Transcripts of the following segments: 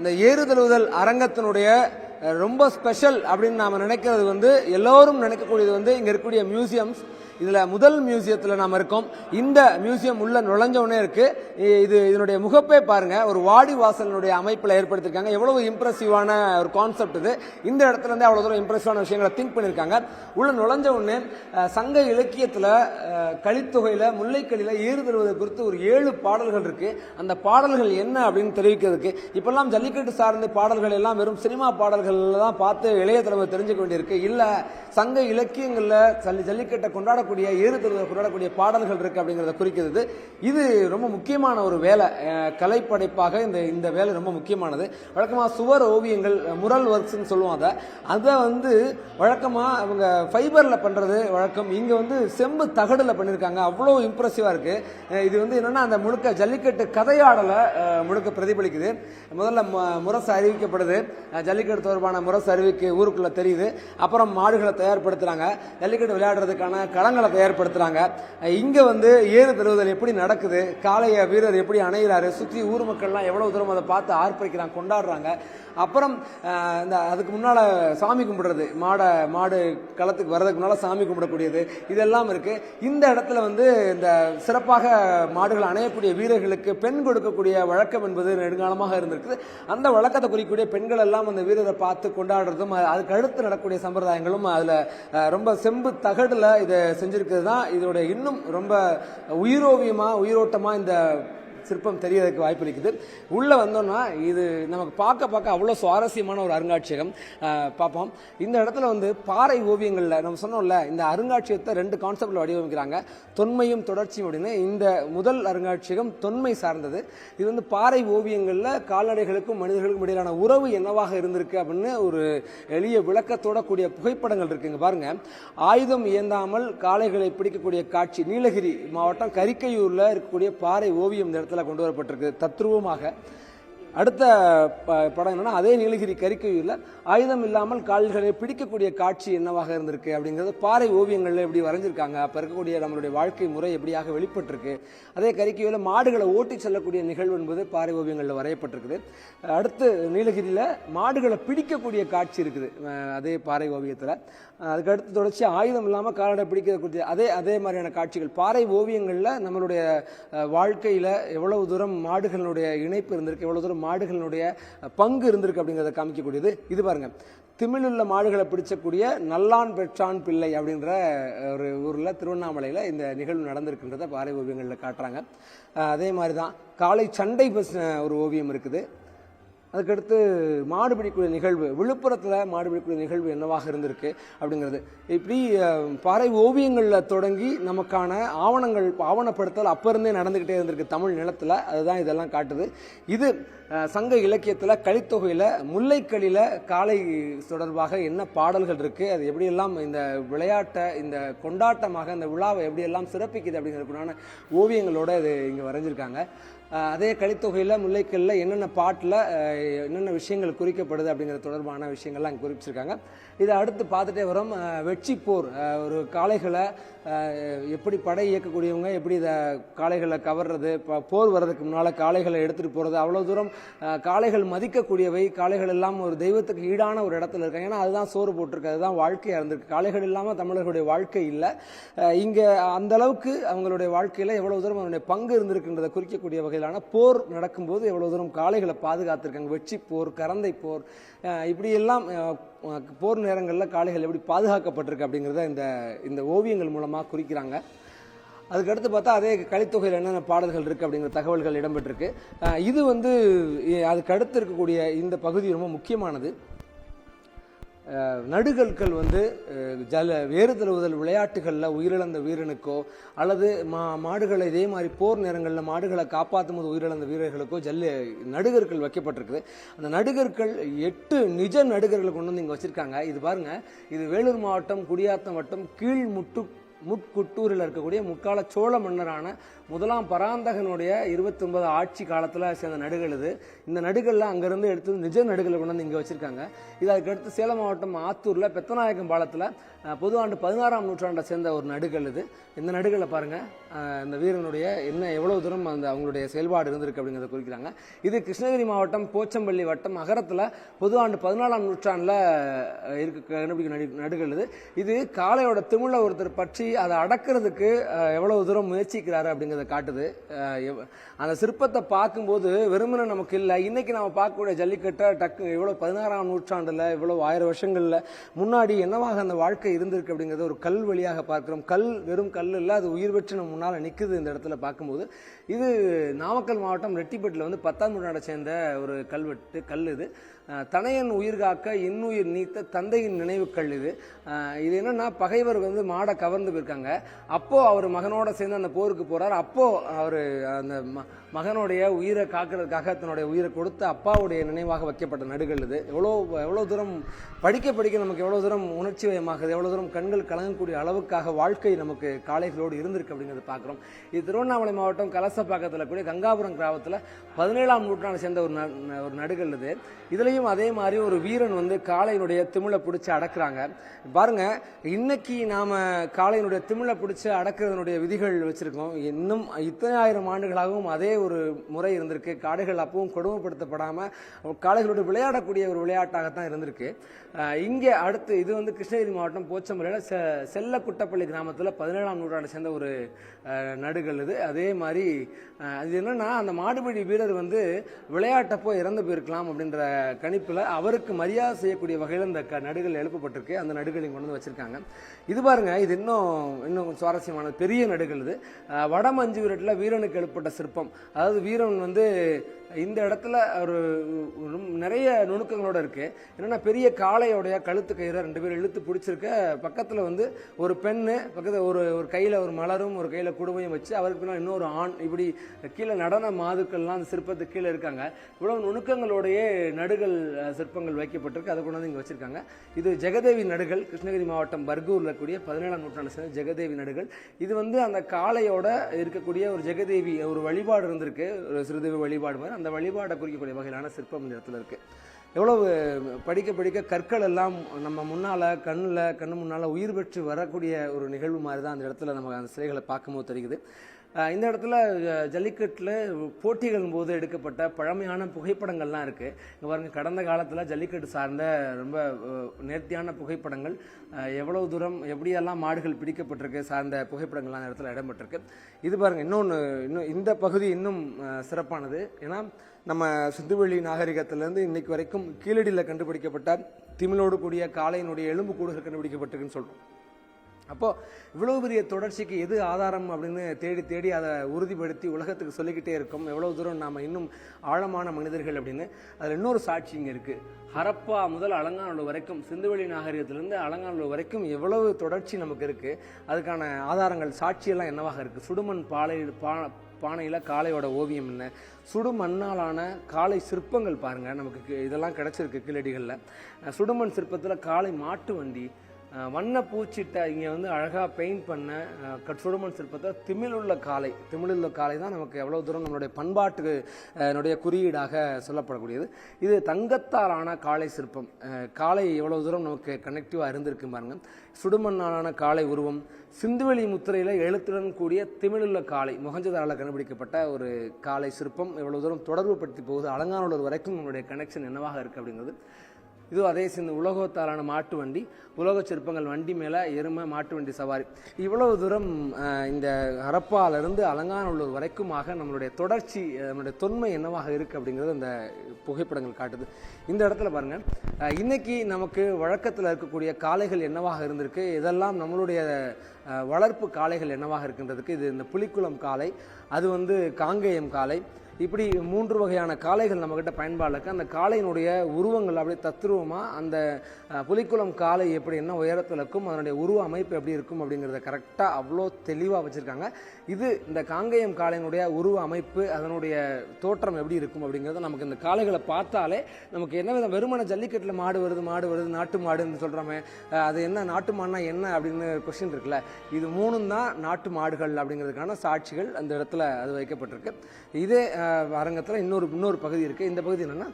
இந்த ஏறுதழுவுதல் அரங்கத்தினுடைய ரொம்ப ஸ்பெஷல் அப்படின்னு நாம் நினைக்கிறது வந்து எல்லோரும் நினைக்கக்கூடியது வந்து இங்கே இருக்கக்கூடிய மியூசியம்ஸ் இதில் முதல் மியூசியத்தில் நாம் இருக்கோம். இந்த மியூசியம் உள்ள நுழைஞ்ச இருக்குது இருக்கு. இது இதனுடைய முகப்பே பாருங்க. ஒரு வாடி வாசலினுடைய அமைப்பில் ஏற்படுத்தியிருக்காங்க எவ்வளவு இம்ப்ரெசிவான ஒரு கான்செப்ட் இது. இந்த இடத்துல அவ்வளோ தூரம் இம்ப்ரெசிவான விஷயங்களை திங்க் பண்ணிருக்காங்க. உள்ள நுழைஞ்ச உடனே சங்க இலக்கியத்தில் கலித்தொகையில் முல்லைக்கடியில் முல்லைக்கலில ஏறுதழுவது குறித்து ஒரு ஏழு பாடல்கள் இருக்கு. அந்த பாடல்கள் என்ன அப்படின்னு தெரிவிக்கிறதுக்கு இப்பெல்லாம் ஜல்லிக்கட்டு சார்ந்த பாடல்கள் எல்லாம் வெறும் சினிமா பாடல்கள் தான் பார்த்து இளைய தலைமை தெரிஞ்சுக்க வேண்டியிருக்கு. இல்லை சங்க இலக்கியங்களில் ஜல்லி ஜல்லிக்கட்டை சொல்லக்கூடிய ஏறுதழுவதை கொண்டாடக்கூடிய பாடல்கள் இருக்கு அப்படிங்கிறத குறிக்கிறது. இது ரொம்ப முக்கியமான ஒரு வேலை. கலைப்படைப்பாக இந்த இந்த வேலை ரொம்ப முக்கியமானது. வழக்கமா சுவர் ஓவியங்கள் முரல் ஒர்க்ஸ்னு சொல்லுவோம் அதை. அதை வந்து வழக்கமா அவங்க ஃபைபரில் பண்றது வழக்கம். இங்க வந்து செம்பு தகடுல பண்ணிருக்காங்க. அவ்வளோ இம்ப்ரெசிவாக இருக்கு. இது வந்து என்னன்னா அந்த முழுக்க ஜல்லிக்கட்டு கதையாடல முழுக்க பிரதிபலிக்குது. முதல்ல முரசு அறிவிக்கப்படுது. ஜல்லிக்கட்டு தொடர்பான முரசு அறிவிக்கு ஊருக்குள்ள தெரியுது. அப்புறம் மாடுகளை தயார்படுத்துறாங்க. ஜல்லிக்கட்டு விளையாடுறதுக்கான களங்கள் தயார்படுத்துறாங்க அஹ், இங்க வந்து ஏறு தழுவுதல் எப்படி நடக்குது? காளைய வீரர் எப்படி அணைகிறாரு சுற்றி ஊர் மக்கள்லாம் எவ்வளவு தூரம் அதை பார்த்து ஆர்ப்பரிக்கிறாங்க கொண்டாடுறாங்க. அப்புறம் இந்த அதுக்கு முன்னால சாமி கும்பிடுறது. மாடை மாடு களத்துக்கு வர்றதுக்கு முன்னால சாமி கும்பிடக்கூடியது. இதெல்லாம் இருக்கு. இந்த இடத்துல வந்து இந்த சிறப்பாக மாடுகள் அணையக்கூடிய வீரர்களுக்கு பெண் கொடுக்கக்கூடிய வழக்கம் என்பது நெடுங்காலமாக இருந்திருக்குது. அந்த வழக்கத்தை குறிக்கக்கூடிய பெண்கள் எல்லாம் அந்த வீரரை பார்த்து கொண்டாடுறதும் அதுக்கு அடுத்து நடக்கக்கூடிய சம்பிரதாயங்களும் அதுல ரொம்ப செம்பு தகடுல இதை செஞ்சிருக்கிறது தான் இதோட இன்னும் ரொம்ப உயிரோவியமாக உயிரோட்டமாக இந்த சிற்பம் தெரியறதுக்கு வாய்ப்பு இருக்குது உள்ள வந்தோம்னா இது நமக்கு பார்க்க பார்க்க அவ்வளோ சுவாரஸ்யமான ஒரு அருங்காட்சியகம். பார்ப்போம். இந்த இடத்துல வந்து பாறை ஓவியங்களில் நம்ம சொன்னோம்ல இந்த அருங்காட்சியகத்தை ரெண்டு கான்செப்டில் வடிவமைக்கிறாங்க. தொன்மையும் தொடர்ச்சியும் அப்படின்னு. இந்த முதல் அருங்காட்சியகம் தொன்மை சார்ந்தது. இது வந்து பாறை ஓவியங்களில் கால்நடைகளுக்கும் மனிதர்களுக்கும் இடையிலான உறவு என்னவாக இருந்திருக்கு அப்படின்னு ஒரு எளிய விளக்கத்தோட கூடிய புகைப்படங்கள் இருக்குங்க. பாருங்க. ஆயுதம் இயந்தாமல் காளைகளை பிடிக்கக்கூடிய காட்சி. நீலகிரி மாவட்டம் கரிக்கையூரில் இருக்கக்கூடிய பாறை ஓவியம் இந்த இடத்துல கொண்டு வரப்பட்டிருக்கு. தத்ரூபமாக அடுத்த ப- படம் என்னன்னா அதே நீலகிரி கரிக்கையூர்ல ஆயுதம் இல்லாமல் கால்களை பிடிக்கக்கூடிய காட்சி என்னவாக இருந்திருக்கு அப்படிங்கிறது பாறை ஓவியங்களில் எப்படி வரைஞ்சிருக்காங்க அப்போ இருக்கக்கூடிய நம்மளுடைய வாழ்க்கை முறை எப்படியாக வெளிப்பட்டிருக்கு அதே கரிக்கையூர்ல மாடுகளை ஓட்டி செல்லக்கூடிய நிகழ்வு என்பது பாறை ஓவியங்களில் வரையப்பட்டிருக்குது. அடுத்து நீலகிரியில் மாடுகளை பிடிக்கக்கூடிய காட்சி இருக்குது அதே பாறை ஓவியத்தில். அதுக்கடுத்து அதுக்கு அடுத்து தொடர்ச்சி ஆயுதம் இல்லாமல் காலடை பிடிக்கக்கூடிய அதே அதே மாதிரியான காட்சிகள். பாறை ஓவியங்களில் நம்மளுடைய வாழ்க்கையில் எவ்வளவு தூரம் மாடுகளுடைய இணைப்பு இருந்திருக்கு எவ்வளோ தூரம் மாடுகளினுடைய பங்கு இருந்திருக்கு அப்படிங்கிறத காமிக்கக்கூடியது. இது பாருங்க. திமிழுள்ள மாடுகளை பிடிச்சக்கூடிய நல்லான் பெற்றான் பிள்ளை அப்படின்ற ஒரு ஊரில் திருவண்ணாமலையில் இந்த நிகழ்வு நடந்திருக்கின்றத பாறை ஓவியங்களில் காட்டுறாங்க. அதே மாதிரி தான் காலை சண்டை ஒரு ஓவியம் இருக்குது. அதுக்கடுத்து மாடுபிடிக்கூடிய நிகழ்வு. விழுப்புரத்தில் மாடுபிடிக்கூடிய நிகழ்வு என்னவாக இருந்திருக்கு அப்படிங்கிறது. இப்படி பறை பாறை ஓவியங்களில் தொடங்கி நமக்கான ஆவணங்கள் ஆவணப்படுத்தல் அப்போ இருந்தே நடந்துக்கிட்டே இருந்திருக்கு தமிழ் நிலத்தில். அதுதான் இதெல்லாம் காட்டுது. இது சங்க இலக்கியத்தில் கலித்தொகையில் முல்லைக்களியில் காளை தொடர்பாக என்ன பாடல்கள் இருக்குது அது எப்படியெல்லாம் இந்த விளையாட்டை இந்த கொண்டாட்டமாக இந்த விழாவை எப்படியெல்லாம் சிறப்பிக்குது அப்படிங்கிறதுக்குண்டான ஓவியங்களோட இது இங்கே வரைஞ்சிருக்காங்க. அதே கலித்தொகையில் முல்லைக்கல்லில் என்னென்ன பாட்டில் என்னென்ன விஷயங்கள் குறிக்கப்படுது அப்படிங்கிற தொடர்பான விஷயங்கள்லாம் அங்கே குறிப்பிச்சிருக்காங்க. இதை அடுத்து பார்த்துட்டே வரோம். வெற்றி போர் ஒரு காளைகளை எப்படி படை இயக்கக்கூடியவங்க எப்படி இதை காளைகளை கவர்றது ப- போர் வர்றதுக்கு முன்னால் காளைகளை எடுத்துகிட்டு போகிறது அவ்வளோ தூரம் காளைகள் மதிக்கக்கூடியவை காளைகள் எல்லாம் ஒரு தெய்வத்துக்கு ஈடான ஒரு இடத்துல இருக்காங்க. ஏன்னா அதுதான் சோறு போட்டிருக்கு அதுதான் வாழ்க்கையாக இருந்திருக்கு. காளைகள் இல்லாமல் தமிழர்களுடைய வாழ்க்கை இல்லை. இங்கே அந்த அளவுக்கு அவங்களுடைய வாழ்க்கையில் எவ்வளோ தூரம் அவருடைய பங்கு இருந்திருக்குன்றதை குறிக்கக்கூடிய வகையிலான போர் நடக்கும்போது எவ்வளோ தூரம் காளைகளை பாதுகாத்திருக்காங்க? வெற்றி போர் கரந்தை போர் இப்படியெல்லாம் போர் நேரங்களில் காளைகள் எப்படி பாதுகாக்கப்பட்டிருக்கு அப்படிங்கிறத இந்த இந்த ஓவியங்கள் மூலமாக குறிக்கிறாங்க. அதுக்கடுத்து பார்த்தா அதே கலித்தொகையில் என்னென்ன பாடல்கள் இருக்குது அப்படிங்கிற தகவல்கள் இடம்பெற்றிருக்கு. இது வந்து அதுக்கு அடுத்து இருக்கக்கூடிய இந்த பகுதி ரொம்ப முக்கியமானது. நடுகற்கள் வந்து ஜல ஜல வேறுதழுவுதல் விளையாட்டுகளில் உயிரிழந்த வீரனுக்கோ அல்லது மா மாடுகளை இதே மாதிரி போர் நேரங்களில் மாடுகளை காப்பாற்றும் போது உயிரிழந்த வீரர்களுக்கோ ஜல்லி நடுகற்கள் வைக்கப்பட்டிருக்குது. அந்த நடுகற்கள் எட்டு நிஜ நடுகர்களை கொண்டு வந்து இங்கே வச்சுருக்காங்க. இது பாருங்கள் இது வேலூர் மாவட்டம் குடியாத்தம் வட்டம் கீழ்முட்டு முட்குட்டூரில் இருக்கக்கூடிய முக்கால சோழ மன்னரான முதலாம் பராந்தகனுடைய இருபத்தி ஒன்பது ஆட்சி காலத்தில் சேர்ந்த நடுகள் இது. இந்த நடுகளில் அங்கேருந்து எடுத்து நிஜ நடுகளை கொண்டு வந்து இங்கே வச்சுருக்காங்க. இது அதுக்கடுத்து சேலம் மாவட்டம் ஆத்தூரில் பெத்தநாயக்கம் பாலத்தில் பொது ஆண்டு பதினாறாம் நூற்றாண்டை சேர்ந்த ஒரு நடுகள் இது. இந்த நடுகளை பாருங்கள் இந்த வீரனுடைய என்ன எவ்வளோ தூரம் அந்த அவங்களுடைய செயல்பாடு இருந்திருக்கு அப்படிங்கிறத குறிக்கிறாங்க. இது கிருஷ்ணகிரி மாவட்டம் போச்சம்பள்ளி வட்டம் அகரத்தில் பொது ஆண்டு பதினாலாம் நூற்றாண்டில் இருக்க கண்டுபிடிக்கும் நடு நடுகள் இது. இது காளையோட திமிழ ஒருத்தர் பற்றி அதை அடக்கிறதுக்கு எவ்வளோ தூரம் முயற்சிக்கிறாரு அப்படிங்கிறது காட்டுது. அந்த சிற்பத்தை பார்க்கும்போது வெறுமனை நமக்கு இல்லை. இன்னைக்கு நம்ம பார்க்கக்கூடிய ஜல்லிக்கட்டை டக்கு இவ்வளோ பதினாறாம் நூற்றாண்டில் இவ்வளோ ஆயிரம் வருஷங்களில் முன்னாடி என்னவாக அந்த வாழ்க்கை இருந்திருக்கு அப்படிங்கிறத ஒரு கல் வழியாக பார்க்குறோம். கல் வெறும் கல் இல்லை அது உயிர் பெற்று நம்ம முன்னால் நிற்குது இந்த இடத்துல பார்க்கும்போது. இது நாமக்கல் மாவட்டம் ரெட்டிப்பட்டில் வந்து பத்தாம் நூற்றாண்டை சேர்ந்த ஒரு கல்வெட்டு கல் இது. தனையன் உயிர் காக்க இன்னுயிர் நீத்த தந்தையின் நினைவுக்கள் இது. இது என்னன்னா பகைவர் வந்து மாடை கவர்ந்து போயிருக்காங்க. அப்போ அவர் மகனோட சேர்ந்து அந்த போருக்கு போறார். அப்போ அவர் அந்த ம- மகனுடைய உயிரை காக்கிறதுக்காக தன்னுடைய உயிரை கொடுத்து அப்பாவுடைய நினைவாக வைக்கப்பட்ட நடுகள் இது. எவ்வளோ எவ்வளோ தூரம் படிக்க படிக்க நமக்கு எவ்வளோ தூரம் உணர்ச்சி வயமாகுது எவ்வளோ தூரம் கண்கள் கலங்கக்கூடிய அளவுக்காக வாழ்க்கை நமக்கு காலைகளோடு இருந்திருக்கு அப்படிங்கிறத பார்க்குறோம். இது திருவண்ணாமலை மாவட்டம் கலசப்பாக்கத்தில் கூடிய கங்காபுரம் கிராமத்தில் பதினேழாம் நூற்றாண்டு சேர்ந்த ஒரு ந- ந- ஒரு நடுகள் இது. இதுலேயும் அதே மாதிரி ஒரு வீரன் வந்து காளையினுடைய திமிழை பிடிச்சி அடக்குறாங்க. பாருங்க இன்னைக்கு நாம காளையினுடைய திமிழை பிடிச்சி அடக்குறதுனுடைய விதிகள் வச்சிருக்கோம். இன்னும் இத்தனை ஆயிரம் ஆண்டுகளாகவும் அதே ஒரு முறை இருந்திருக்கு. காடுகள் அப்பவும் கொடுமைப்படுத்தப்படாம காளைகளோடு விளையாடக்கூடிய ஒரு விளையாட்டாகத்தான் இருந்திருக்கு. இங்கே அடுத்து இது வந்து கிருஷ்ணகிரி மாவட்டம் போச்சம்பள்ளியில் செ செல்லக்குட்டப்பள்ளி கிராமத்தில் பதினேழாம் நூற்றாண்டை சேர்ந்த ஒரு நடுகள் இது. அதே மாதிரி அது என்னென்னா அந்த மாடுபிடி வீரர் வந்து விளையாட்டப்போ இறந்து போயிருக்கலாம் அப்படின்ற கணிப்பில் அவருக்கு மரியாதை செய்யக்கூடிய வகையில் இந்த க நடுகள் எழுப்பப்பட்டிருக்கு. அந்த நடுகளையும் கொண்டு வந்து வச்சுருக்காங்க. இது பாருங்க இது இன்னும் இன்னும் சுவாரஸ்யமானது. பெரிய நடுகள் இது. வடமஞ்சு வீரட்டில் வீரனுக்கு எழுப்பப்பட்ட சிற்பம். அதாவது வீரன் வந்து இந்த இடத்துல ஒரு நிறைய நுணுக்கங்களோட இருக்குது என்னன்னா பெரிய காளையோடைய கழுத்து கயிறை ரெண்டு பேரும் இழுத்து பிடிச்சிருக்க பக்கத்தில் வந்து ஒரு பெண்ணு பக்கத்தில் ஒரு ஒரு கையில் ஒரு மலரும் ஒரு கையில் குடுமையும் வச்சு அவருக்கு பின்னால் இன்னொரு ஆண் இப்படி கீழே நடன மாதுக்கள்லாம் அந்த சிற்பத்துக்கு கீழே இருக்காங்க. இவ்வளோ நுணுக்கங்களோடையே நடுகள் அஹ், சிற்பங்கள் வைக்கப்பட்டிருக்கு. அதை கொண்டு வந்து இங்கே வச்சுருக்காங்க. இது ஜெகதேவி நடுகள். கிருஷ்ணகிரி மாவட்டம் பர்கூரில் இருக்கக்கூடிய பதினேழாம் நூற்றாண்டு சேர்ந்த ஜெகதேவி நடுகள். இது வந்து அந்த காளையோட இருக்கக்கூடிய ஒரு ஜெகதேவி ஒரு வழிபாடு இருந்திருக்கு. ஒரு சிறுதேவி வழிபாடு மாதிரி. அந்த வழிபாடை குறிக்கக்கூடிய வகையிலான சிற்பம் இந்த இடத்துல இருக்குது எவ்வளவு படிக்க படிக்க கற்கள் எல்லாம் நம்ம முன்னால் கண்ணில் கண்ணு முன்னால் உயிர் பெற்று வரக்கூடிய ஒரு நிகழ்வு மாதிரி தான் அந்த இடத்துல நம்ம அந்த சிலைகளை பார்க்கும்போது தெரியுது. இந்த இடத்துல ஜல்லிக்கட்டில் போட்டிகள் போது எடுக்கப்பட்ட பழமையான புகைப்படங்கள்லாம் இருக்குது இங்கே பாருங்கள் கடந்த காலத்தில் ஜல்லிக்கட்டு சார்ந்த ரொம்ப நேர்த்தியான புகைப்படங்கள் எவ்வளோ தூரம் எப்படியெல்லாம் மாடுகள் பிடிக்கப்பட்டிருக்கு சார்ந்த புகைப்படங்கள்லாம் அந்த இடத்துல இடம்பெற்றிருக்கு. இது பாருங்கள் இன்னொன்று இன்னும் இந்த பகுதி இன்னும் சிறப்பானது. ஏன்னா நம்ம சிந்துவெளி நாகரிகத்திலேருந்து இன்னைக்கு வரைக்கும் கீழடியில் கண்டுபிடிக்கப்பட்ட திமிழோடு கூடிய காளையினுடைய எலும்பு கூடுகள் கண்டுபிடிக்கப்பட்டிருக்குன்னு சொல்கிறோம் அப்போது இவ்வளோ பெரிய தொடர்ச்சிக்கு எது ஆதாரம் அப்படின்னு தேடி தேடி அதை உறுதிப்படுத்தி உலகத்துக்கு சொல்லிக்கிட்டே இருக்கோம். எவ்வளோ தூரம் நாம் இன்னும் ஆழமான மனிதர்கள் அப்படின்னு. அதில் இன்னொரு சாட்சி இங்கே இருக்குது ஹரப்பா முதல் அலங்காநல்லூர் வரைக்கும் சிந்துவெளி நாகரிகத்திலேருந்து அலங்காநல்லூர் வரைக்கும் எவ்வளவு தொடர்ச்சி நமக்கு இருக்குது அதுக்கான ஆதாரங்கள் சாட்சியெல்லாம் என்னவாக இருக்குது சுடுமண் பாலை பா பானையில் காளையோட ஓவியம் என்ன? சுடுமண்ணாலான காளை சிற்பங்கள் பாருங்கள் நமக்கு இதெல்லாம் கிடைச்சிருக்கு கீழடிகளில். சுடுமண் சிற்பத்தில் காளை மாட்டு வண்டி வண்ண பூச்சிட்ட இங்கே வந்து அழகாக பெயிண்ட் பண்ண கட்சுடுமன் கட் சுடுமண் சிற்பத்தை திமிழுள்ள காளை திமிழுள்ள காளை தான் நமக்கு எவ்வளோ தூரம் நம்மளுடைய பண்பாட்டுக்கு என்னுடைய குறியீடாக சொல்லப்படக்கூடியது. இது தங்கத்தாலான காளை சிற்பம். காலை காளை எவ்வளோ தூரம் நமக்கு கனெக்டிவாக இருந்திருக்கு பாருங்க. சுடுமண்ணாலான காளை உருவம் சிந்துவெளி முத்திரையில் எழுத்துடன் கூடிய திமிழுள்ள காளை முகஞ்சதாரில் கண்டுபிடிக்கப்பட்ட ஒரு காளை சிற்பம். எவ்வளோ தூரம் தொடர்பு படுத்தி போகுது அலங்காநல்லூர் வரைக்கும் நம்மளுடைய கனெக்ஷன் என்னவாக இருக்குது அப்படிங்கிறது. இது அதே சேர்ந்து உலகத்தாலான மாட்டு வண்டி உலக சிற்பங்கள் வண்டி மேலே எருமை மாட்டு வண்டி சவாரி. இவ்வளவு தூரம் இந்த ஹரப்பாலிருந்து அலங்காநல்லூர் வரைக்குமாக நம்மளுடைய தொடர்ச்சி நம்மளுடைய தொன்மை என்னவாக இருக்குது அப்படிங்கிறது அந்த புகைப்படங்கள் காட்டுது. இந்த இடத்துல பாருங்க. இன்றைக்கி இன்னைக்கு நமக்கு வழக்கத்தில் இருக்கக்கூடிய காளைகள் என்னவாக இருந்திருக்கு? இதெல்லாம் நம்மளுடைய வளர்ப்பு காளைகள் என்னவாக இருக்கின்றதுக்கு? இது இந்த புலிக்குளம் காளை அது வந்து காங்கேயம் காளை. இப்படி மூன்று வகையான காளைகள் நம்மக்கிட்ட பயன்பாடு இருக்குது அந்த காளையினுடைய உருவங்கள் அப்படியே தத்ரூபமாக அந்த புலிக்குளம் காளை எப்படி என்ன உயரத்தில் இருக்கும் அதனுடைய உருவ அமைப்பு எப்படி இருக்கும் அப்படிங்கிறத கரெக்டாக அவ்வளோ தெளிவாக வச்சுருக்காங்க. இது இந்த காங்கேயம் காளையினுடைய உருவ அமைப்பு அதனுடைய தோற்றம் எப்படி இருக்கும் அப்படிங்கிறத நமக்கு இந்த காளைகளை பார்த்தாலே நமக்கு என்ன விதம்? வெறுமன ஜல்லிக்கட்டில் மாடு வருது மாடு வருது நாட்டு மாடுன்னு சொல்கிறோமே அது என்ன நாட்டு மாடுனா என்ன அப்படின்னு கொஸ்டின் இருக்குல்ல. இது மூணும் தான் நாட்டு மாடுகள் அப்படிங்கிறதுக்கான சாட்சிகள் அந்த இடத்துல அது வைக்கப்பட்டிருக்கு. இதே அரங்கத்தில் இன்னொரு இன்னொரு பகுதி இருக்குது இந்த பகுதி என்னென்னா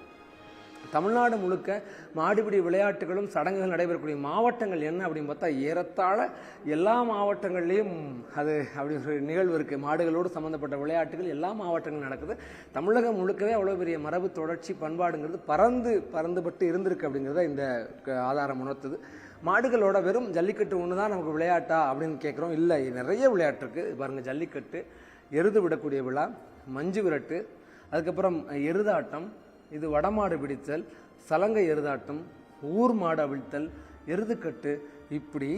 தமிழ்நாடு முழுக்க மாடுபிடி விளையாட்டுகளும் சடங்குகள் நடைபெறக்கூடிய மாவட்டங்கள் என்ன அப்படின்னு பார்த்தா ஏறத்தாழ எல்லா மாவட்டங்கள்லேயும் அது அப்படி ஒரு நிகழ்வு இருக்குது மாடுகளோடு சம்மந்தப்பட்ட விளையாட்டுகள் எல்லா மாவட்டங்களும் நடக்குது. தமிழகம் முழுக்கவே அவ்வளோ பெரிய மரபு தொடர்ச்சி பண்பாடுங்கிறது பறந்து பறந்துபட்டு இருந்திருக்கு அப்படிங்கிறத இந்த க- ஆதாரம் உணர்த்துது. மாடுகளோட வெறும் ஜல்லிக்கட்டு ஒன்று தான் நமக்கு விளையாட்டா அப்படின்னு கேட்குறோம் இல்லை நிறைய விளையாட்டு இருக்குது பாருங்கள் ஜல்லிக்கட்டு எருது விடக்கூடிய விழா மஞ்சு விரட்டு அதுக்கப்புறம் எருதாட்டம் இது வடமாடு பிடித்தல் சலங்கை எருதாட்டம் ஊர் மாடு அவிழ்த்தல் எருதுக்கட்டு இப்படி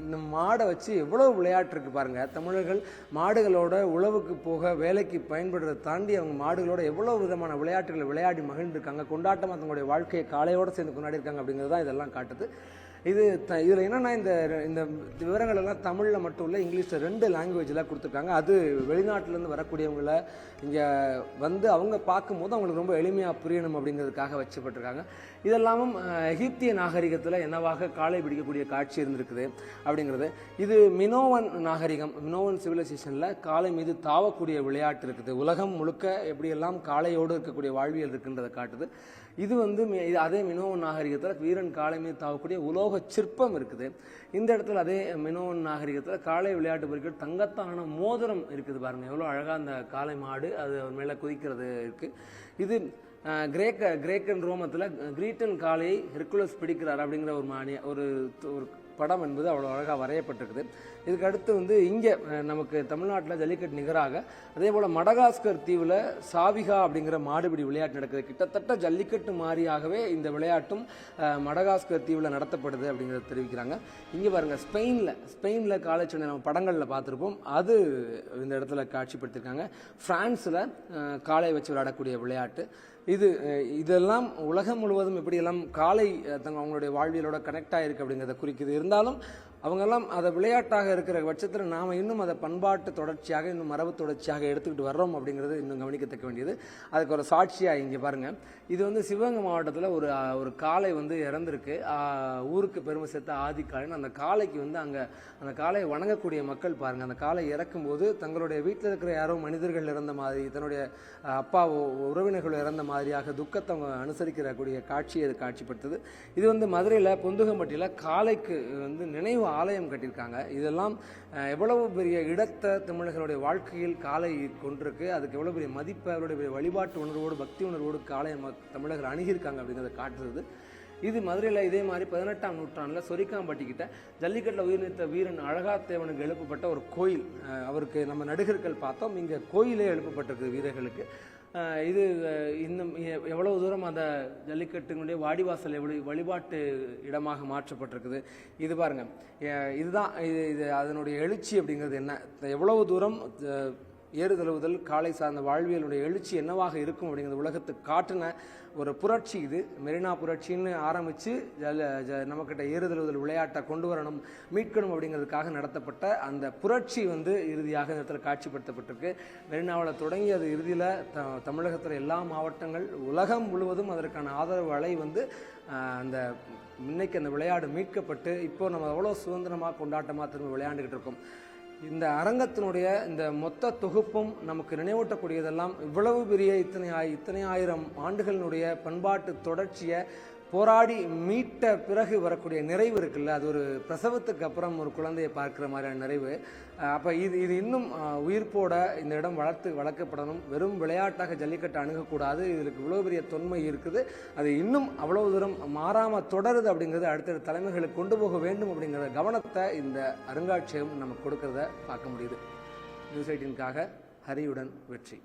இந்த மாடை வச்சு எவ்வளோ விளையாட்டு இருக்கு பாருங்க. தமிழர்கள் மாடுகளோட உழவுக்கு போக வேலைக்கு பயன்படுறதை தாண்டி அவங்க மாடுகளோட எவ்வளோ விதமான விளையாட்டுகளை விளையாடி மகிழ்ந்துருக்காங்க. கொண்டாட்டமாக தங்களுடைய வாழ்க்கையை காலையோடு சேர்ந்து கொண்டாடி இருக்காங்க அப்படிங்கிறது தான் இதெல்லாம் காட்டுது. இது த இதில் என்னென்னா இந்த இந்த விவரங்கள் எல்லாம் தமிழில் மட்டும் இல்லை இங்கிலீஷில் ரெண்டு லாங்குவேஜில் கொடுத்துருக்காங்க. அது வெளிநாட்டிலேருந்து வரக்கூடியவங்கள இங்கே வந்து அவங்க பார்க்கும்போது அவங்களுக்கு ரொம்ப எளிமையாக புரியணும் அப்படிங்கிறதுக்காக வச்சுப்பட்டிருக்காங்க. இதெல்லாமும் எகிப்திய நாகரிகத்தில் என்னவாக காளை பிடிக்கக்கூடிய காட்சி இருந்திருக்குது அப்படிங்கிறது. இது மினோவன் நாகரிகம் மினோவன் சிவிலைசேஷனில் காலை மீது தாவக்கூடிய விளையாட்டு இருக்குது. உலகம் முழுக்க எப்படியெல்லாம் காளையோடு இருக்கக்கூடிய வாழ்வியல் இருக்குன்றதை காட்டுது. இது வந்து இது அதே மினோவன் நாகரிகத்தில் வீரன் காளை மீது தாவக்கூடிய உலோக சிற்பம் இருக்குது. இந்த இடத்துல அதே மினோவன் நாகரிகத்தில் காளை விளையாட்டு பொருட்கள் தங்கத்தான மோதிரம் இருக்குது பாருங்க. எவ்வளோ அழகாக அந்த காளை மாடு அது மேலே குதிக்கிறது இருக்குது இது கிரேக்க கிரேக்கன் ரோமத்தில் கிரீட்டன் காளையை ஹெர்குலஸ் பிடிக்கிறார் அப்படிங்கிற ஒரு மானிய ஒரு ஒரு படம் என்பது அவ்வளோ அழகாக வரையப்பட்டிருக்குது. இதுக்கு அடுத்து வந்து இங்கே நமக்கு தமிழ்நாட்டில் ஜல்லிக்கட்டு நிகராக அதே போல் மடகாஸ்கர் தீவில் சாவிகா அப்படிங்கிற மாடுபிடி விளையாட்டு நடக்குது. கிட்டத்தட்ட ஜல்லிக்கட்டு மாதிரியாகவே இந்த விளையாட்டும் மடகாஸ்கர் தீவில் நடத்தப்படுது அப்படிங்கிறத தெரிவிக்கிறாங்க. இங்கே பாருங்கள் ஸ்பெயினில் ஸ்பெயினில் காலேஜ் நம்ம படங்களில் பார்த்துருப்போம். அது இந்த இடத்துல காட்சிப்படுத்தியிருக்காங்க ஃப்ரான்ஸில் காலை வச்சு விளையாடக்கூடிய விளையாட்டு. இது இதெல்லாம் உலகம் முழுவதும் எப்படியெல்லாம் காலை தங்க அவங்களுடைய வாழ்வியலோட கனெக்ட் ஆயிருக்கு அப்படிங்கிறத குறிக்குது. இருந்தாலும் அவங்கெல்லாம் அதை விளையாட்டாக இருக்கிற பட்சத்தில் நாம் இன்னும் அதை பண்பாட்டு தொடர்ச்சியாக இன்னும் மரபு தொடர்ச்சியாக எடுத்துக்கிட்டு வர்றோம் அப்படிங்கிறது இன்னும் கவனிக்கத்தக்க வேண்டியது. அதுக்கு ஒரு சாட்சியாக இங்கே பாருங்கள் இது வந்து சிவகங்கை மாவட்டத்தில் ஒரு ஒரு காளை வந்து இறந்துருக்கு. ஊருக்கு பெருமை சேர்த்த ஆதிக்காலன் அந்த காளைக்கு வந்து அங்கே அந்த காளையை வணங்கக்கூடிய மக்கள் பாருங்கள் அந்த காளை இறக்கும்போது தங்களுடைய வீட்டில் இருக்கிற யாரோ மனிதர்கள் இறந்த மாதிரி தன்னுடைய அப்பாவோ உறவினர்கள் இறந்த மாதிரியாக துக்கத்தை அனுசரிக்கிறக்கூடிய அனுசரிக்கிற கூடிய காட்சியை அது காட்சிப்படுத்துது. இது வந்து மதுரையில் பொந்துகம்பட்டியில் காளைக்கு வந்து நினைவு ஆலயம் கட்டியிருக்காங்க. இதெல்லாம் எவ்வளவு பெரிய இடத்தை தமிழர்களுடைய வாழ்க்கையில் காளை கொண்டிருக்கு அதுக்கு எவ்வளோ பெரிய மதிப்பை அவருடைய பெரிய வழிபாட்டு உணர்வோடு பக்தி உணர்வோடு காளையை ம- தமிழர்கள் அணுகியிருக்காங்க அப்படிங்கிறத காட்டுறது. இது மதுரையில் இதே மாதிரி பதினெட்டாம் நூற்றாண்டில் சொரிக்காம்பட்டி கிட்ட ஜல்லிக்கட்டில் உயிர் நீத்த வீரன் அழகாத்தேவனுக்கு எழுப்பப்பட்ட ஒரு கோயில். அவருக்கு நம்ம நடிகர்கள் பார்த்தோம். இங்கே கோயிலே எழுப்பப்பட்டிருக்கு வீரர்களுக்கு. இது இன்னும் எவ்வளவு தூரம் அந்த ஜல்லிக்கட்டுங்களுடைய வாடிவாசல் எப்படி வழிபாட்டு இடமாக மாற்றப்பட்டிருக்குது? இது பாருங்க. இதுதான் இது இது அதனுடைய எழுச்சி அப்படிங்கிறது என்ன? எவ்வளவு தூரம் ஏறுதழுவுதல் காலை சார்ந்த வாழ்வியலுடைய எழுச்சி என்னவாக இருக்கும் அப்படிங்கிறது உலகத்துக்கு காட்டின ஒரு புரட்சி இது. மெரினா புரட்சின்னு ஆரம்பித்து ஜல ஜ நம்மக்கிட்ட ஏறுதழுவுதல் விளையாட்டை கொண்டு வரணும் மீட்கணும் அப்படிங்கிறதுக்காக நடத்தப்பட்ட அந்த புரட்சி வந்து இறுதியாக இந்த இடத்துல காட்சிப்படுத்தப்பட்டிருக்கு. மெரினாவில் தொடங்கி அது இறுதியில் த தமிழகத்தில் எல்லா மாவட்டங்கள் உலகம் முழுவதும் அதற்கான ஆதரவு அலை வந்து அந்த இன்னைக்கு அந்த விளையாடு மீட்கப்பட்டு இப்போ நம்ம எவ்வளோ சுதந்திரமாக கொண்டாட்டமாக திரும்ப விளையாண்டுக்கிட்டு இருக்கோம். இந்த அரங்கத்தினுடைய இந்த மொத்த தொகுப்பும் நமக்கு நினைவூட்டக்கூடியதெல்லாம் இவ்வளவு பெரிய இத்தனை ஆய்- இத்தனை ஆயிரம் ஆண்டுகளினுடைய பண்பாட்டு தொடர்ச்சியை போராடி மீட்ட பிறகு வரக்கூடிய நிறைவு இருக்குல்ல? அது ஒரு பிரசவத்துக்கு அப்புறம் ஒரு குழந்தையை பார்க்குற மாதிரியான நிறைவு. அப்போ இது இது இன்னும் உயிர்ப்போட இந்த இடம் வளர்த்து வளர்க்கப்படணும். வெறும் விளையாட்டாக ஜல்லிக்கட்டு அணுகக்கூடாது. இதுக்கு இவ்வளோ பெரிய தொன்மை இருக்குது. அது இன்னும் அவ்வளோ தூரம் மாறாமல் தொடருது அப்படிங்கிறது அடுத்தடுத்த தலைமைகளுக்கு கொண்டு போக வேண்டும் அப்படிங்கிற கவனத்தை இந்த அருங்காட்சியகம் நமக்கு கொடுக்கறத பார்க்க முடியுது. நியூஸ் எயிட்டின்காக ஹரியுடன் வெற்றி.